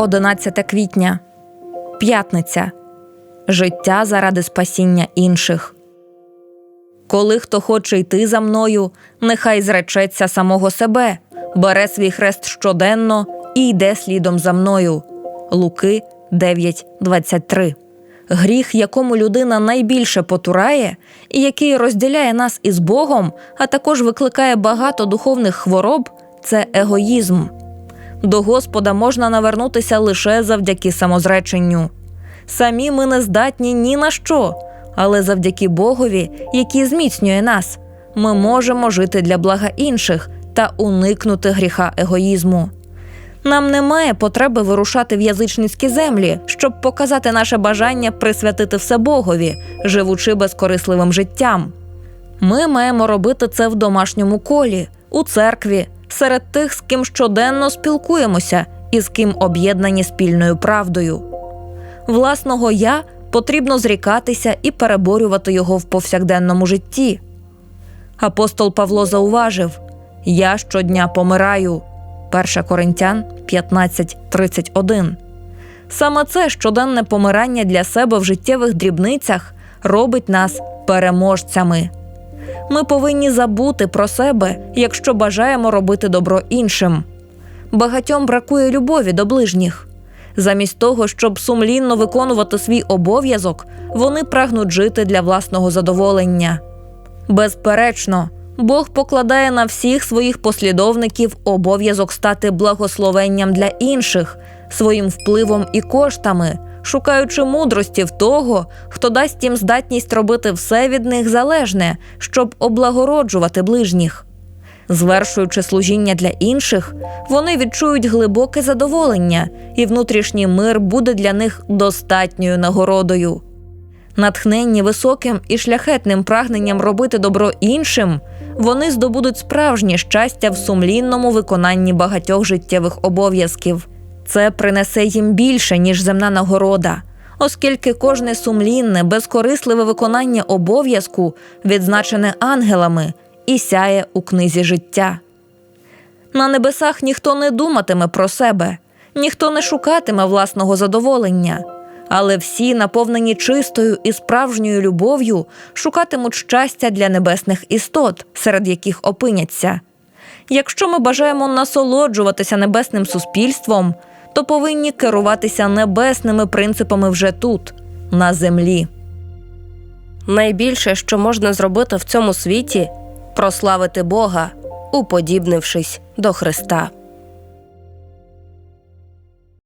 11 квітня. П'ятниця. Життя заради спасіння інших. Коли хто хоче йти за мною, нехай зречеться самого себе, бере свій хрест щоденно і йде слідом за мною. Луки 9.23 Гріх, якому людина найбільше потурає, і який розділяє нас із Богом, а також викликає багато духовних хвороб, це егоїзм. До Господа можна навернутися лише завдяки самозреченню. Самі ми не здатні ні на що, але завдяки Богові, який зміцнює нас, ми можемо жити для блага інших та уникнути гріха егоїзму. Нам немає потреби вирушати в язичницькі землі, щоб показати наше бажання присвятити все Богові, живучи безкорисливим життям. Ми маємо робити це в домашньому колі, у церкві, серед тих, з ким щоденно спілкуємося і з ким об'єднані спільною правдою. Власного я потрібно зрікатися і переборювати його в повсякденному житті. Апостол Павло зауважив: Я щодня помираю. 1 Коринтян 15.31. Саме це щоденне помирання для себе в життєвих дрібницях робить нас переможцями. Ми повинні забути про себе, якщо бажаємо робити добро іншим. Багатьом бракує любові до ближніх. Замість того, щоб сумлінно виконувати свій обов'язок, вони прагнуть жити для власного задоволення. Безперечно, Бог покладає на всіх своїх послідовників обов'язок стати благословенням для інших своїм впливом і коштами, шукаючи мудрості в того, хто дасть їм здатність робити все від них залежне, щоб облагороджувати ближніх. Звершуючи служіння для інших, вони відчують глибоке задоволення, і внутрішній мир буде для них достатньою нагородою. Натхненні високим і шляхетним прагненням робити добро іншим, вони здобудуть справжнє щастя в сумлінному виконанні багатьох життєвих обов'язків. Це принесе їм більше, ніж земна нагорода, оскільки кожне сумлінне, безкорисливе виконання обов'язку відзначене ангелами і сяє у книзі життя. На небесах ніхто не думатиме про себе, ніхто не шукатиме власного задоволення, але всі, наповнені чистою і справжньою любов'ю, шукатимуть щастя для небесних істот, серед яких опиняться. Якщо ми бажаємо насолоджуватися небесним суспільством, то повинні керуватися небесними принципами вже тут, на землі. Найбільше, що можна зробити в цьому світі, прославити Бога, уподібнившись до Христа.